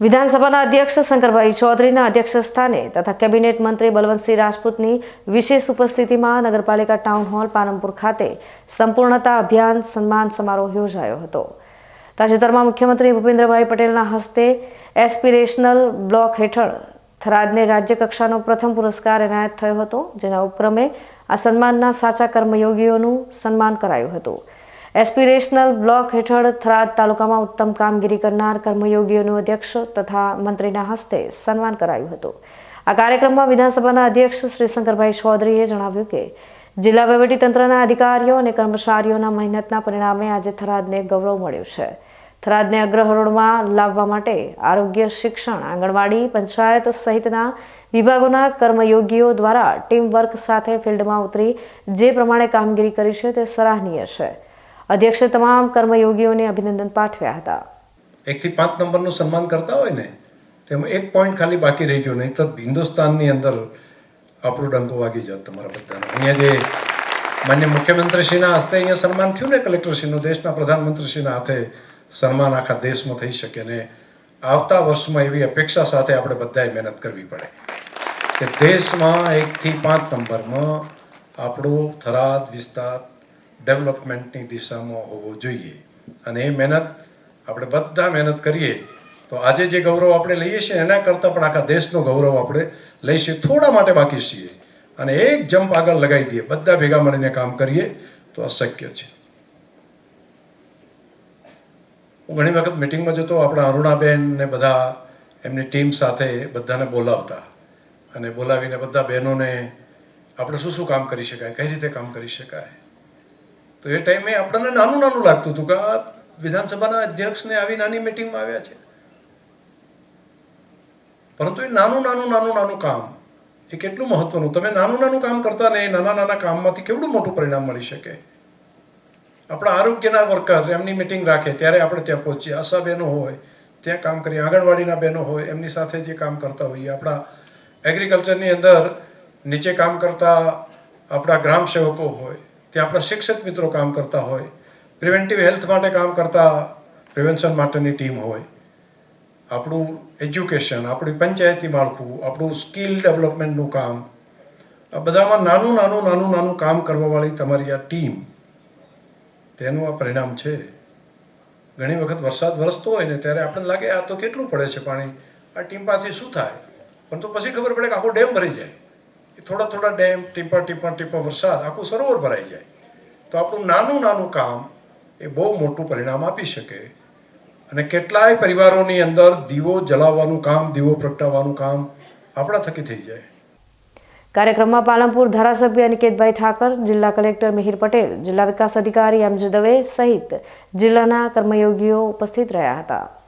વિધાનસભાના અધ્યક્ષ શંકરભાઈ ચૌધરીના અધ્યક્ષ સ્થાને તથા કેબિનેટ મંત્રી બલવંતસિંહ રાજપૂતની વિશેષ ઉપસ્થિતિમાં નગરપાલિકા ટાઉન હોલ પાલનપુર ખાતે સંપૂર્ણતા અભિયાન સન્માન સમારોહ યોજાયો હતો. તાજેતરમાં મુખ્યમંત્રી ભૂપેન્દ્રભાઈ પટેલના હસ્તે એસ્પિરેશનલ બ્લોક હેઠળ થરાદને રાજ્યકક્ષાનો પ્રથમ પુરસ્કાર એનાયત થયો હતો, જેના ઉપક્રમે આ સન્માનના સાચા કર્મયોગીઓનું સન્માન કરાયું હતું. એસ્પિરેશનલ બ્લોક હેઠળ થરાદ તાલુકામાં ઉત્તમ કામગીરી કરનાર કર્મયોગીઓનું અધ્યક્ષ તથા મંત્રીના હસ્તે સન્માન કરાયું હતું. આ કાર્યક્રમમાં વિધાનસભાના અધ્યક્ષ શ્રી શંકરભાઈ ચૌધરીએ જણાવ્યું કે, જિલ્લા વહીવટીતંત્રના અધિકારીઓ અને કર્મચારીઓના મહેનતના પરિણામે આજે થરાદને ગૌરવ મળ્યું છે. થરાદને અગ્રહરોળમાં લાવવા માટે આરોગ્ય, શિક્ષણ, આંગણવાડી, પંચાયત સહિતના વિભાગોના કર્મયોગીઓ દ્વારા ટીમ વર્ક સાથે ફિલ્ડમાં ઉતરી જે પ્રમાણે કામગીરી કરી છે તે સરાહનીય છે. અધ્યક્ષે તમામ કર્મયોગીઓને અભિનંદન પાઠવ્યા હતા. એકથી પાંચ નંબરનું સન્માન કરતા હોય ને તેમાં એક પોઈન્ટ ખાલી બાકી રહી ગયો નહીં, તો હિન્દુસ્તાનની અંદર આપણું ડંકો વાગી જાત તમારા બધાને. અહીંયા જે માન્ય મુખ્યમંત્રીશ્રીના હસ્તે અહીંયા સન્માન થયું ને કલેક્ટરશ્રીનું, દેશના પ્રધાનમંત્રીશ્રીના હાથે સન્માન આખા દેશમાં થઈ શકે ને આવતા વર્ષમાં એવી અપેક્ષા સાથે આપણે બધાએ મહેનત કરવી પડે. કે દેશમાં એકથી પાંચ નંબરમાં આપણો થરાદ વિસ્તાર ડેવલપમેન્ટની દિશામાં હોવો જોઈએ. અને એ મહેનત આપણે બધા મહેનત કરીએ, તો આજે જે ગૌરવ આપણે લઈએ છીએ, એના કરતાં પણ આખા દેશનો ગૌરવ આપણે લઈશું, થોડા માટે બાકી છીએ. અને એક જમ્પ આગળ લગાવી દઈએ, બધા ભેગા મળીને કામ કરીએ, તો અશક્ય છે. હું ઘણી વખત મિટિંગમાં જતો, આપણા અરુણાબેન ને બધા એમની ટીમ સાથે બધાને બોલાવતા. અને બોલાવીને બધા બહેનોને, આપણે શું શું કામ કરી શકાય, કઈ રીતે કામ કરી શકાય? તો એ ટાઈમે આપણને નાનું નાનું લાગતું હતું કે આ વિધાનસભાના અધ્યક્ષને આવી નાની મિટિંગમાં આવ્યા છે. પરંતુ એ નાનું નાનું નાનું નાનું કામ એ કેટલું મહત્વનું? તમે નાનું નાનું કામ કરતા ને એ નાના નાના કામમાંથી કેવડું મોટું પરિણામ મળી શકે? આપણા આરોગ્યના વર્કર એમની મિટિંગ રાખે, ત્યારે આપણે ત્યાં પહોંચીએ. આશા બહેનો હોય, ત્યાં કામ કરીએ. આંગણવાડીના બહેનો હોય, એમની સાથે જે કામ કરતા હોઈએ. આપણા એગ્રીકલ્ચરની અંદર નીચે કામ કરતા આપણા ગ્રામ સેવકો હોય ત્યાં આપણા શિક્ષક મિત્રો કામ કરતા હોય પ્રિવેન્ટિવ હેલ્થ માટે કામ કરતા પ્રિવેન્શન માટેની ટીમ હોય, આપણું એજ્યુકેશન આપણી પંચાયતી માળખું, આપણું સ્કિલ ડેવલપમેન્ટનું કામ, આ બધામાં નાનું નાનું નાનું નાનું કામ કરવાવાળી તમારી આ ટીમ, તેનું આ પરિણામ છે. ઘણી વખત વરસાદ વરસતો હોય ને ત્યારે આપણને લાગે, આ તો કેટલું પડે છે પાણી? આ ટીમ પાછી શું થાય? પણ તો પછી ખબર પડે કે આખો ડેમ ભરી જાય. થોડા થોડા ડેમ, ટીપા ટીપા ટીપા વરસાદ, આખું સરોવર ભરાઈ જાય. તો આપણું નાનું નાનું કામ એ બહુ મોટું પરિણામ આપી શકે. અને કેટલાય પરિવારોની અંદર દીવો જલાવવાનું કામ, દીવો પ્રગટાવવાનું કામ આપણા થકી થઈ જાય. કાર્યક્રમમાં પાલનપુર ધારાસભ્ય અનિકેતભાઈ ઠાકર, જિલ્લા કલેક્ટર મિહિર પટેલ, જિલ્લા વિકાસ અધિકારી એમ જે દવે સહિત જિલ્લાના કર્મયોગીઓ ઉપસ્થિત રહ્યા હતા.